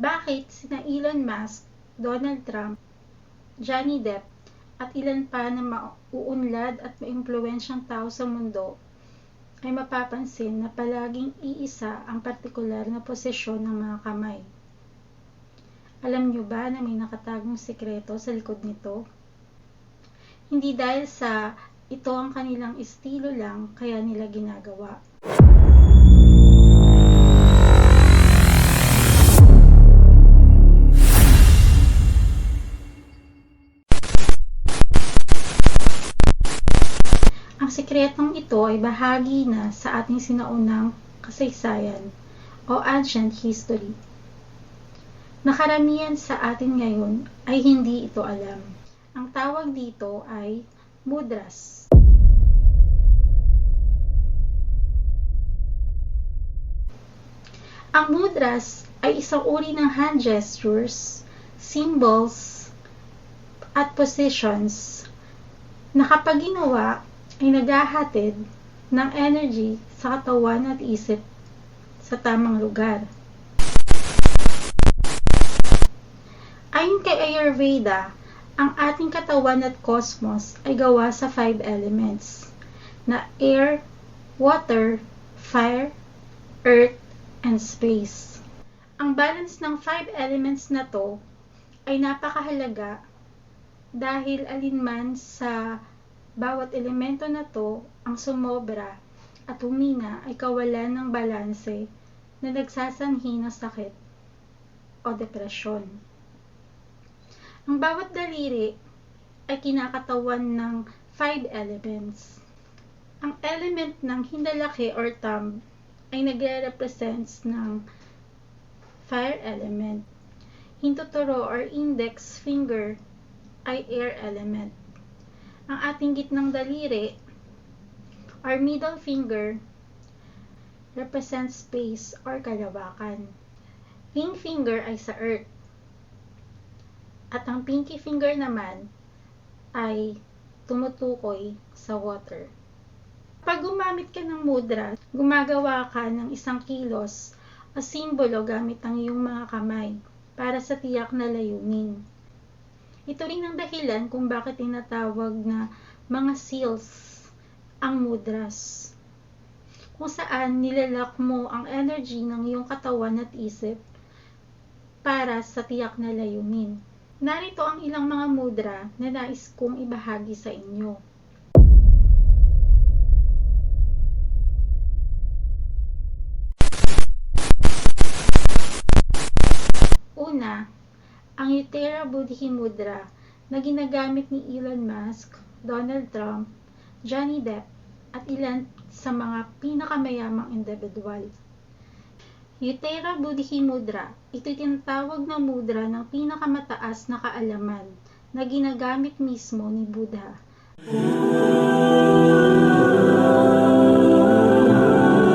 Bakit sina Elon Musk, Donald Trump, Johnny Depp, at ilan pa na mauunlad at maimpluwensyang tao sa mundo ay mapapansin na palaging iisa ang partikular na posisyon ng mga kamay. Alam nyo ba na may nakatagong sekreto sa likod nito? Hindi dahil sa ito ang kanilang estilo lang kaya nila ginagawa. Ang sikretong ito ay bahagi na sa ating sinaunang kasaysayan o ancient history. Nakaramihan sa atin ngayon ay hindi ito alam. Ang tawag dito ay mudras. Ang mudras ay isang uri ng hand gestures, symbols, at positions na kapag ginawa ay naghahatid ng energy sa katawan at isip sa tamang lugar. Ayon kay Ayurveda, ang ating katawan at cosmos ay gawa sa five elements na air, water, fire, earth, and space. Ang balance ng five elements na to ay napakahalaga dahil alinman sa bawat elemento na to ang sumobra at humina ay kawalan ng balanse na nagsasanhi ng sakit o depresyon. Ang bawat daliri ay kinakatawan ng five elements. Ang element ng hindalaki or thumb ay nagre-represents ng fire element. Hintuturo or index finger ay air element. Ang ating gitnang daliri or middle finger represents space or kalawakan. Ring finger ay sa earth. At ang pinky finger naman ay tumutukoy sa water. Pag gumamit ka ng mudra, gumagawa ka ng isang kilos o simbolo gamit ang iyong mga kamay para sa tiyak na layunin. Ito rin ang dahilan kung bakit tinatawag na mga seals ang mudras. Kung saan nilalak mo ang energy ng iyong katawan at isip para sa tiyak na layunin. Narito ang ilang mga mudra na nais kong ibahagi sa inyo. Ang Uttara Buddhi Mudra na ginagamit ni Elon Musk, Donald Trump, Johnny Depp, at ilan sa mga pinakamayamang individual. Uttara Buddhi Mudra, ito'y tinatawag na mudra ng pinakamataas na kaalaman na ginagamit mismo ni Buddha.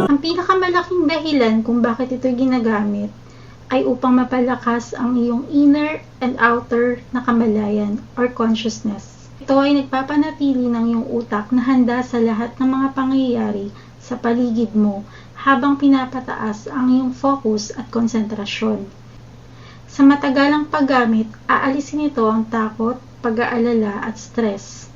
Ang pinakamalaking dahilan kung bakit ito'y ginagamit ay upang mapalakas ang iyong inner and outer na kamalayan or consciousness. Ito ay nagpapanatili ng iyong utak na handa sa lahat ng mga pangyayari sa paligid mo habang pinapataas ang iyong focus at konsentrasyon. Sa matagalang paggamit, aalisin ito ang takot, pag-aalala at stress.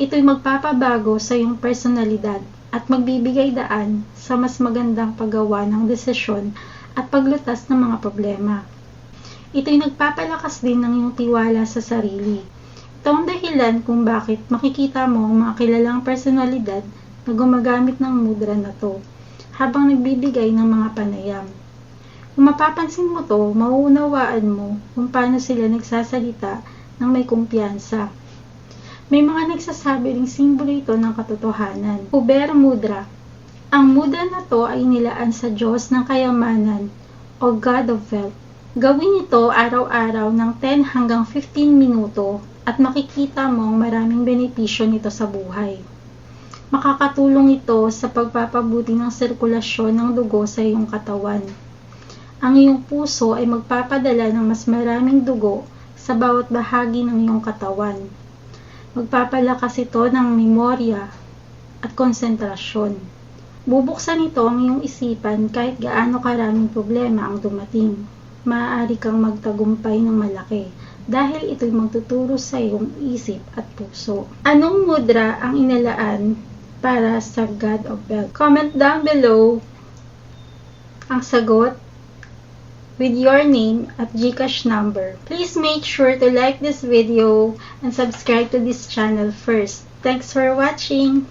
Ito'y magpapabago sa iyong personalidad at magbibigay daan sa mas magandang paggawa ng desisyon at paglutas ng mga problema. Ito'y nagpapalakas din ng iyong tiwala sa sarili. Ito ang dahilan kung bakit makikita mo ang mga kilalang personalidad na gumagamit ng mudra na to habang nagbibigay ng mga panayam. Kung mapapansin mo to, mauunawaan mo kung paano sila nagsasalita ng may kumpiyansa. May mga nagsasabi ring simbolo ito ng katotohanan. Uber Mudra ang mudra na to ay nilaan sa Diyos ng kayamanan o God of Wealth. Gawin ito araw-araw ng 10 hanggang 15 minuto at makikita mo ang maraming benepisyo nito sa buhay. Makakatulong ito sa pagpapabuti ng sirkulasyon ng dugo sa iyong katawan. Ang iyong puso ay magpapadala ng mas maraming dugo sa bawat bahagi ng iyong katawan. Magpapalakas ito ng memorya at konsentrasyon. Bubuksan ito ang iyong isipan kahit gaano karaming problema ang dumating. maaari kang magtagumpay ng malaki dahil ito'y magtuturo sa iyong isip at puso. Anong mudra ang inalaan para sa God of Wealth? Comment down below ang sagot with your name at Gcash number. Please make sure to like this video and subscribe to this channel first. Thanks for watching!